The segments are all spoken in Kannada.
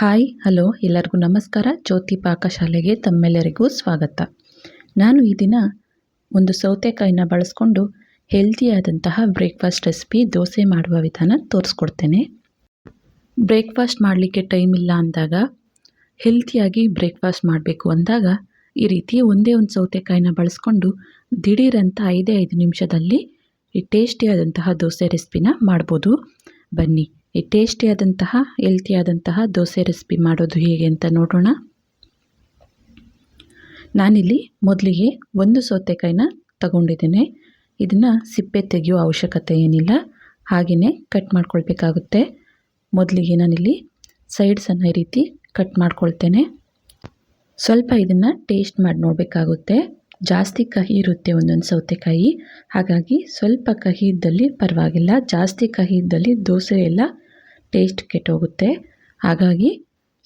ಹಾಯ್, ಹಲೋ, ಎಲ್ಲರಿಗೂ ನಮಸ್ಕಾರ. ಜ್ಯೋತಿ ಪಾಕಶಾಲೆಗೆ ತಮ್ಮೆಲ್ಲರಿಗೂ ಸ್ವಾಗತ. ನಾನು ಈ ದಿನ ಒಂದು ಸೌತೆಕಾಯಿನ ಬಳಸ್ಕೊಂಡು ಹೆಲ್ದಿಯಾದಂತಹ ಬ್ರೇಕ್ಫಾಸ್ಟ್ ರೆಸಿಪಿ ದೋಸೆ ಮಾಡುವ ವಿಧಾನ ತೋರಿಸ್ಕೊಡ್ತೇನೆ. ಬ್ರೇಕ್ಫಾಸ್ಟ್ ಮಾಡಲಿಕ್ಕೆ ಟೈಮ್ ಇಲ್ಲ ಅಂದಾಗ, ಹೆಲ್ತಿಯಾಗಿ ಬ್ರೇಕ್ಫಾಸ್ಟ್ ಮಾಡಬೇಕು ಅಂದಾಗ, ಈ ರೀತಿ ಒಂದೇ ಒಂದು ಸೌತೆಕಾಯಿನ ಬಳಸ್ಕೊಂಡು ದಿಢೀರಂತ ಐದೇ ಐದು ನಿಮಿಷದಲ್ಲಿ ಈ ಟೇಸ್ಟಿಯಾದಂತಹ ದೋಸೆ ರೆಸಿಪಿನ ಮಾಡ್ಬೋದು. ಬನ್ನಿ. ಈ ಟೇಸ್ಟಿಯಾದಂತಹ ಹೆಲ್ತಿಯಾದಂತಹ ದೋಸೆ ರೆಸಿಪಿ ಮಾಡೋದು ಹೇಗೆ ಅಂತ ನೋಡೋಣ. ನಾನಿಲ್ಲಿ ಮೊದಲಿಗೆ ಒಂದು ಸೌತೆಕಾಯಿನ ತಗೊಂಡಿದ್ದೇನೆ. ಇದನ್ನು ಸಿಪ್ಪೆ ತೆಗೆಯೋ ಅವಶ್ಯಕತೆ ಏನಿಲ್ಲ. ಹಾಗೆಯೇ ಕಟ್ ಮಾಡ್ಕೊಳ್ಬೇಕಾಗುತ್ತೆ. ಮೊದಲಿಗೆ ನಾನಿಲ್ಲಿ ಸೈಡ್ಸನ್ನು ಈ ರೀತಿ ಕಟ್ ಮಾಡ್ಕೊಳ್ತೇನೆ. ಸ್ವಲ್ಪ ಇದನ್ನು ಟೇಸ್ಟ್ ಮಾಡಿ ನೋಡಬೇಕಾಗುತ್ತೆ. ಜಾಸ್ತಿ ಕಹಿ ಇರುತ್ತೆ ಒಂದೊಂದು ಸೌತೆಕಾಯಿ. ಹಾಗಾಗಿ ಸ್ವಲ್ಪ ಕಹಿ ಇದ್ದಲ್ಲಿ ಪರವಾಗಿಲ್ಲ. ಜಾಸ್ತಿ ಕಹಿ ಇದ್ದಲ್ಲಿ ದೋಸೆ ಎಲ್ಲ ಟೇಸ್ಟ್ ಕೆಟ್ಟೋಗುತ್ತೆ. ಹಾಗಾಗಿ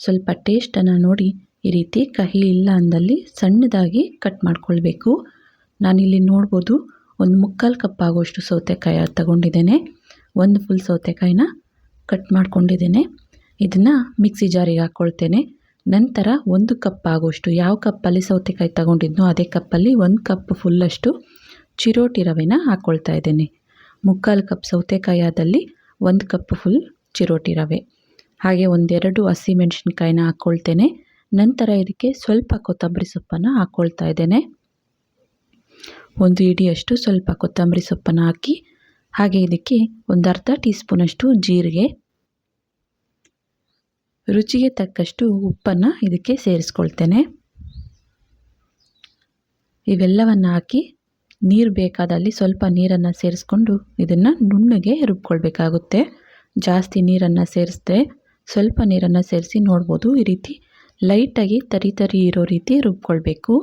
ಸ್ವಲ್ಪ ಟೇಸ್ಟನ್ನು ನೋಡಿ ಈ ರೀತಿ ಕಹಿ ಇಲ್ಲ ಅಂದಲ್ಲಿ ಸಣ್ಣದಾಗಿ ಕಟ್ ಮಾಡ್ಕೊಳ್ಬೇಕು. ನಾನಿಲ್ಲಿ ನೋಡ್ಬೋದು ಒಂದು ಮುಕ್ಕಾಲು ಕಪ್ ಆಗೋಷ್ಟು ಸೌತೆಕಾಯಿ ತಗೊಂಡಿದ್ದೇನೆ. ಒಂದು ಫುಲ್ ಸೌತೆಕಾಯಿನ ಕಟ್ ಮಾಡ್ಕೊಂಡಿದ್ದೇನೆ. ಇದನ್ನು ಮಿಕ್ಸಿ ಜಾರಿಗೆ ಹಾಕ್ಕೊಳ್ತೇನೆ ನಂತರ ಒಂದು ಕಪ್ ಆಗುವಷ್ಟು ಯಾವ ಕಪ್ಪಲ್ಲಿ ಸೌತೆಕಾಯಿ ತಗೊಂಡಿದ್ನೋ ಅದೇ ಕಪ್ಪಲ್ಲಿ ಒಂದು ಕಪ್ ಫುಲ್ಲಷ್ಟು ಚಿರೋಟಿ ರವೆನ ಹಾಕ್ಕೊಳ್ತಾ ಇದ್ದೇನೆ. ಮುಕ್ಕಾಲು ಕಪ್ ಸೌತೆಕಾಯಿ ಆದಲ್ಲಿ ಒಂದು ಕಪ್ ಫುಲ್ ಚಿರೋಟಿ ರವೆ. ಹಾಗೆ ಒಂದೆರಡು ಹಸಿಮೆಣಸಿನ್ಕಾಯಿನ ಹಾಕ್ಕೊಳ್ತೇನೆ ನಂತರ ಇದಕ್ಕೆ ಸ್ವಲ್ಪ ಕೊತ್ತಂಬರಿ ಸೊಪ್ಪನ್ನು ಹಾಕ್ಕೊಳ್ತಾ ಇದ್ದೇನೆ. ಒಂದು ಇಡಿಯಷ್ಟು ಸ್ವಲ್ಪ ಕೊತ್ತಂಬರಿ ಸೊಪ್ಪನ್ನು ಹಾಕಿ, ಹಾಗೆ ಇದಕ್ಕೆ ಒಂದು ಅರ್ಧ ಟೀ ಸ್ಪೂನಷ್ಟು ಜೀರಿಗೆ, ರುಚಿಗೆ ತಕ್ಕಷ್ಟು ಉಪ್ಪನ್ನು ಇದಕ್ಕೆ ಸೇರಿಸ್ಕೊಳ್ತೇನೆ. ಇವೆಲ್ಲವನ್ನು ಹಾಕಿ ನೀರು ಬೇಕಾದಲ್ಲಿ ಸ್ವಲ್ಪ ನೀರನ್ನು ಸೇರಿಸ್ಕೊಂಡು ಇದನ್ನು ನುಣ್ಣಗೆ ರುಬ್ಕೊಳ್ಬೇಕಾಗುತ್ತೆ. ಜಾಸ್ತಿ ನೀರನ್ನು ಸೇರಿಸ್ದೆ ಸ್ವಲ್ಪ ನೀರನ್ನು ಸೇರಿಸಿ ನೋಡ್ಬೋದು. ಈ ರೀತಿ ಲೈಟಾಗಿ ತರಿ ತರಿ ಇರೋ ರೀತಿ ರುಬ್ಕೊಳ್ಬೇಕು.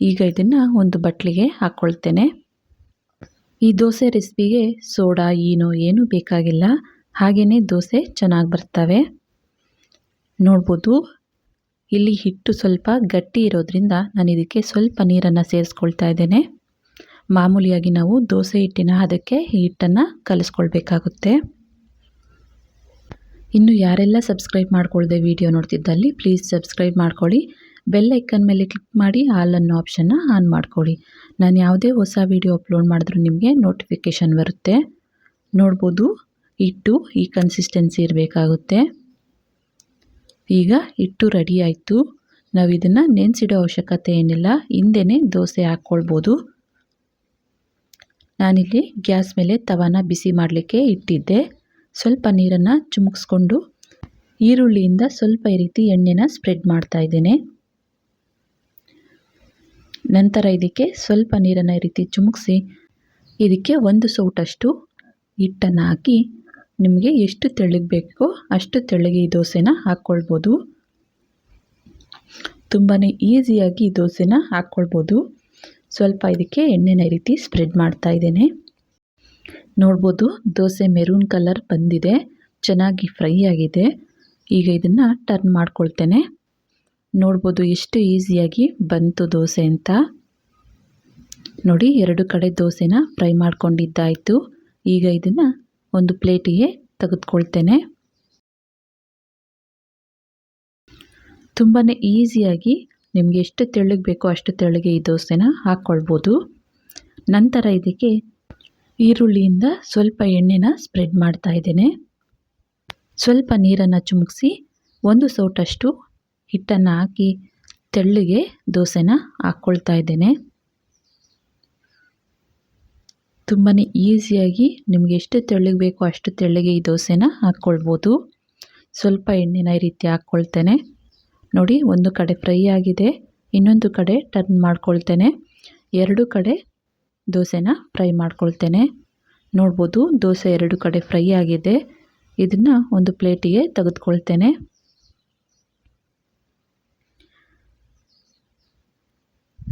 ಈಗ ಇದನ್ನು ಒಂದು ಬಟ್ಲಿಗೆ ಹಾಕ್ಕೊಳ್ತೇನೆ ಈ ದೋಸೆ ರೆಸಿಪಿಗೆ ಸೋಡಾ, ಈನೋ ಏನೂ ಬೇಕಾಗಿಲ್ಲ. ಹಾಗೆಯೇ ದೋಸೆ ಚೆನ್ನಾಗಿ ಬರ್ತವೆ. ನೋಡ್ಬೋದು. ಇಲ್ಲಿ ಹಿಟ್ಟು ಸ್ವಲ್ಪ ಗಟ್ಟಿ ಇರೋದ್ರಿಂದ ನಾನು ಇದಕ್ಕೆ ಸ್ವಲ್ಪ ನೀರನ್ನು ಸೇರಿಸ್ಕೊಳ್ತಾ ಇದ್ದೇನೆ. ಮಾಮೂಲಿಯಾಗಿ ನಾವು ದೋಸೆ ಹಿಟ್ಟಿನ, ಅದಕ್ಕೆ ಹಿಟ್ಟನ್ನು ಕಲಿಸ್ಕೊಳ್ಬೇಕಾಗುತ್ತೆ. ಇನ್ನು ಯಾರೆಲ್ಲ ಸಬ್ಸ್ಕ್ರೈಬ್ ಮಾಡ್ಕೊಳ್ಳದೆ ವಿಡಿಯೋ ನೋಡ್ತಿದ್ದಲ್ಲಿ ಪ್ಲೀಸ್ ಸಬ್ಸ್ಕ್ರೈಬ್ ಮಾಡ್ಕೊಳ್ಳಿ. ಬೆಲ್ ಐಕನ್ ಮೇಲೆ ಕ್ಲಿಕ್ ಮಾಡಿ ಆಲ್ ಅನ್ನೋ ಆಪ್ಷನ್ನ ಆನ್ ಮಾಡ್ಕೊಳ್ಳಿ. ನಾನು ಯಾವುದೇ ಹೊಸ ವಿಡಿಯೋ ಅಪ್ಲೋಡ್ ಮಾಡಿದ್ರೂ ನಿಮಗೆ ನೋಟಿಫಿಕೇಷನ್ ಬರುತ್ತೆ. ನೋಡ್ಬೋದು. ಹಿಟ್ಟು ಈ ಕನ್ಸಿಸ್ಟೆನ್ಸಿ ಇರಬೇಕಾಗುತ್ತೆ. ಈಗ ಹಿಟ್ಟು ರೆಡಿ ಆಯಿತು. ನಾವು ಇದನ್ನು ನೆನೆಸಿಡೋ ಅವಶ್ಯಕತೆ ಏನಿಲ್ಲ. ಹಿಂದೆನೇ ದೋಸೆ ಹಾಕ್ಕೊಳ್ಬೋದು. ನಾನಿಲ್ಲಿ ಗ್ಯಾಸ್ ಮೇಲೆ ತವಾನ ಬಿಸಿ ಮಾಡಲಿಕ್ಕೆ ಇಟ್ಟಿದ್ದೆ. ಸ್ವಲ್ಪ ನೀರನ್ನು ಚುಮುಕ್ಸ್ಕೊಂಡು ಈರುಳ್ಳಿಯಿಂದ ಸ್ವಲ್ಪ ಈ ರೀತಿ ಎಣ್ಣೆನ ಸ್ಪ್ರೆಡ್ ಮಾಡ್ತಾ ಇದ್ದೇನೆ. ನಂತರ ಇದಕ್ಕೆ ಸ್ವಲ್ಪ ನೀರನ್ನು ಈ ರೀತಿ ಚುಮುಕ್ಸಿ ಇದಕ್ಕೆ ಒಂದು ಸೌಟಷ್ಟು ಹಿಟ್ಟನ್ನು ಹಾಕಿ ನಿಮಗೆ ಎಷ್ಟು ತೆಳ್ಳಗೆ ಬೇಕೋ ಅಷ್ಟು ತೆಳ್ಳಗೆ ಈ ದೋಸೆನ ಹಾಕ್ಕೊಳ್ಬೋದು. ತುಂಬಾ ಈಸಿಯಾಗಿ ಈ ದೋಸೆನ ಹಾಕ್ಕೊಳ್ಬೋದು. ಸ್ವಲ್ಪ ಇದಕ್ಕೆ ಎಣ್ಣೆನ ಈ ರೀತಿ ಸ್ಪ್ರೆಡ್ ಮಾಡ್ತಾ ಇದ್ದೇನೆ. ನೋಡ್ಬೋದು. ದೋಸೆ ಮೆರೂನ್ ಕಲರ್ ಬಂದಿದೆ. ಚೆನ್ನಾಗಿ ಫ್ರೈ ಆಗಿದೆ. ಈಗ ಇದನ್ನು ಟರ್ನ್ ಮಾಡ್ಕೊಳ್ತೇನೆ. ನೋಡ್ಬೋದು ಎಷ್ಟು ಈಸಿಯಾಗಿ ಬಂತು ದೋಸೆ ಅಂತ. ನೋಡಿ, ಎರಡು ಕಡೆ ದೋಸೆನ ಫ್ರೈ ಮಾಡ್ಕೊಂಡಿದ್ದಾಯಿತು. ಈಗ ಇದನ್ನು ಒಂದು ಪ್ಲೇಟಿಗೆ ತೆಗೆದುಕೊಳ್ತೇನೆ. ತುಂಬಾ ಈಸಿಯಾಗಿ ನಿಮಗೆ ಎಷ್ಟು ತೆಳ್ಳಗೆ ಬೇಕೋ ಅಷ್ಟು ತೆಳ್ಳಗೆ ಈ ದೋಸೆನ ಹಾಕ್ಕೊಳ್ಬೋದು ನಂತರ ಇದಕ್ಕೆ ಈರುಳ್ಳಿಯಿಂದ ಸ್ವಲ್ಪ ಎಣ್ಣೆನ ಸ್ಪ್ರೆಡ್ ಮಾಡ್ತಾ ಇದ್ದೇನೆ. ಸ್ವಲ್ಪ ನೀರನ್ನು ಚುಮುಕ್ಸಿ ಒಂದು ಸೌಟಷ್ಟು ಹಿಟ್ಟನ್ನು ಹಾಕಿ ತೆಳ್ಳಗೆ ದೋಸೆನ ಹಾಕ್ಕೊಳ್ತಾ ಇದ್ದೇನೆ. ತುಂಬಾ ಈಸಿಯಾಗಿ ನಿಮಗೆ ಎಷ್ಟು ತೆಳ್ಳಗೆ ಬೇಕೋ ಅಷ್ಟು ತೆಳ್ಳಗೆ ಈ ದೋಸೆನ ಹಾಕ್ಕೊಳ್ಬೋದು. ಸ್ವಲ್ಪ ಎಣ್ಣೆನ ಈ ರೀತಿ ಹಾಕ್ಕೊಳ್ತೇನೆ. ನೋಡಿ, ಒಂದು ಕಡೆ ಫ್ರೈ ಆಗಿದೆ. ಇನ್ನೊಂದು ಕಡೆ ಟರ್ನ್ ಮಾಡ್ಕೊಳ್ತೇನೆ. ಎರಡು ಕಡೆ ದೋಸೆನ ಫ್ರೈ ಮಾಡ್ಕೊಳ್ತೇನೆ. ನೋಡ್ಬೋದು ದೋಸೆ ಎರಡು ಕಡೆ ಫ್ರೈ ಆಗಿದೆ. ಇದನ್ನು ಒಂದು ಪ್ಲೇಟಿಗೆ ತೆಗೆದುಕೊಳ್ತೇನೆ.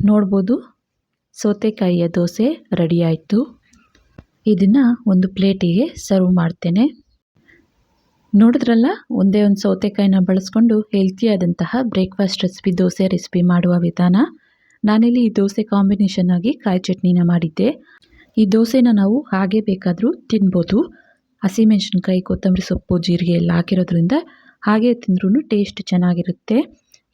ನೋಡ್ಬೋದು ಸೌತೆಕಾಯಿಯ ದೋಸೆ ರೆಡಿ ಆಯಿತು. ಇದನ್ನು ಒಂದು ಪ್ಲೇಟಿಗೆ ಸರ್ವ್ ಮಾಡ್ತೇನೆ. ನೋಡಿದ್ರಲ್ಲ, ಒಂದೇ ಒಂದು ಸೌತೆಕಾಯಿನ ಬಳಸ್ಕೊಂಡು ಹೆಲ್ತಿಯಾದಂತಹ ಬ್ರೇಕ್ಫಾಸ್ಟ್ ರೆಸಿಪಿ ದೋಸೆ ರೆಸಿಪಿ ಮಾಡುವ ವಿಧಾನ. ನಾನಿಲ್ಲಿ ಈ ದೋಸೆ ಕಾಂಬಿನೇಷನ್ ಆಗಿ ಕಾಯಿ ಚಟ್ನಿನ ಮಾಡಿದ್ದೆ. ಈ ದೋಸೆನ ನಾವು ಹಾಗೆ ಬೇಕಾದರೂ ತಿನ್ಬೋದು. ಹಸಿಮೆಣಸಿನ್ಕಾಯಿ ಕೊತ್ತಂಬರಿ ಸೊಪ್ಪು, ಜೀರಿಗೆ ಎಲ್ಲ ಹಾಕಿರೋದ್ರಿಂದ ಹಾಗೆ ತಿಂದ್ರೂ ಟೇಸ್ಟ್ ಚೆನ್ನಾಗಿರುತ್ತೆ.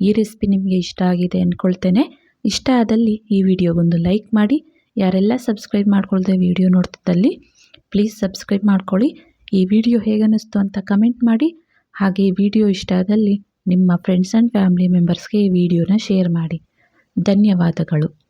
ಈ ರೆಸಿಪಿ ನಿಮಗೆ ಇಷ್ಟ ಆಗಿದೆ ಅಂದ್ಕೊಳ್ತೇನೆ ಇಷ್ಟ ಆದಲ್ಲಿ ಈ ವಿಡಿಯೋಗೊಂದು ಲೈಕ್ ಮಾಡಿ. ಯಾರೆಲ್ಲ ಸಬ್ಸ್ಕ್ರೈಬ್ ಮಾಡ್ಕೊಳ್ದೆ ವಿಡಿಯೋ ನೋಡ್ತಿದ್ದಲ್ಲಿ ಪ್ಲೀಸ್ ಸಬ್ಸ್ಕ್ರೈಬ್ ಮಾಡ್ಕೊಳ್ಳಿ. ಈ ವಿಡಿಯೋ ಹೇಗನ್ನಿಸ್ತು ಅಂತ ಕಮೆಂಟ್ ಮಾಡಿ. ಹಾಗೆ ಈ ವಿಡಿಯೋ ಇಷ್ಟ ಆದಲ್ಲಿ ನಿಮ್ಮ ಫ್ರೆಂಡ್ಸ್ ಆ್ಯಂಡ್ ಫ್ಯಾಮಿಲಿ ಮೆಂಬರ್ಸ್ಗೆ ಈ ವಿಡಿಯೋನ ಶೇರ್ ಮಾಡಿ. ಧನ್ಯವಾದಗಳು.